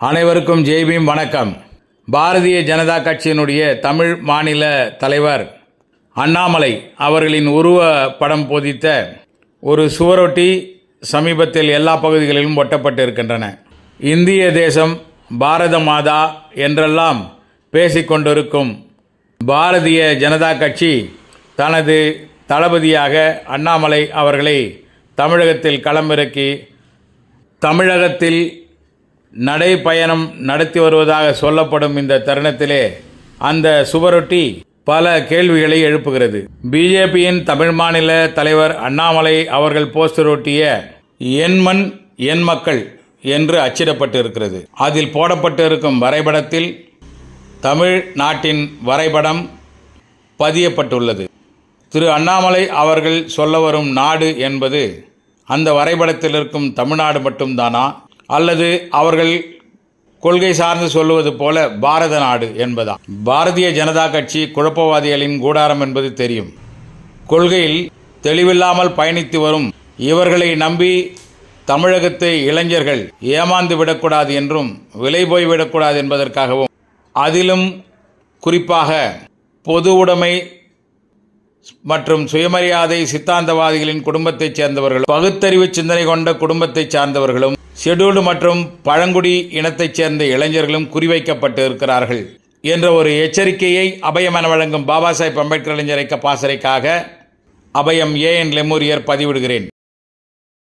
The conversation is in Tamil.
அனைவருக்கும் ஜெய்பீம் வணக்கம். பாரதிய ஜனதா கட்சியினுடைய தமிழ் மாநில தலைவர் அண்ணாமலை அவர்களின் உருவ படம் போதித்த ஒரு சுவரொட்டி சமீபத்தில் எல்லா பகுதிகளிலும் ஒட்டப்பட்டு இருக்கின்றன இந்திய தேசம் பாரத மாதா என்றெல்லாம் பேசிக்கொண்டிருக்கும் பாரதிய ஜனதா கட்சி தனது தளபதியாக அண்ணாமலை அவர்களை தமிழகத்தில் களமிறக்கி தமிழகத்தில் நடைப்பயணம் நடத்தி வருவதாக சொல்லப்படும் இந்த தருணத்திலே அந்த சுவரொட்டி பல கேள்விகளை எழுப்புகிறது. பிஜேபியின் தமிழ் மாநில தலைவர் அண்ணாமலை அவர்கள் போஸ்டர் ஒட்டிய என் மண் என் மக்கள் என்று அச்சிடப்பட்டு இருக்கிறது அதில் போடப்பட்டு இருக்கும் வரைபடத்தில் தமிழ் நாட்டின் வரைபடம் பதியப்பட்டுள்ளது. திரு அண்ணாமலை அவர்கள் சொல்ல வரும் நாடு என்பது அந்த வரைபடத்தில் இருக்கும் தமிழ்நாடு மட்டும்தானா? அல்லது அவர்கள் கொள்கை சார்ந்து சொல்லுவது போல பாரத நாடு என்பதா பாரதிய ஜனதா கட்சி குழப்பவாதிகளின் கூடாரம் என்பது தெரியும். கொள்கையில் தெளிவில்லாமல் பயணித்து வரும் இவர்களை நம்பி தமிழகத்தை இளைஞர்கள் ஏமாந்து விடக்கூடாது என்றும் விலை போய் விடக்கூடாது என்பதற்காகவும் அதிலும் குறிப்பாக பொது உடைமை மற்றும் சுயமரியாதை சித்தாந்தவாதிகளின் குடும்பத்தைச் சேர்ந்தவர்களும் பகுத்தறிவு சிந்தனை கொண்ட குடும்பத்தைச் சார்ந்தவர்களும் ஷெட்யூல்டு மற்றும் பழங்குடி இனத்தைச் சேர்ந்த இளைஞர்களும் குறிவைக்கப்பட்டு இருக்கிறார்கள் என்ற ஒரு எச்சரிக்கையை அபயம் என வழங்கும் பாபா சாஹேப் அம்பேத்கர் இளைஞரை இயக்க பாசறைக்காக அபயம் ஏ என் லெமூரியர் பதிவிடுகிறேன்.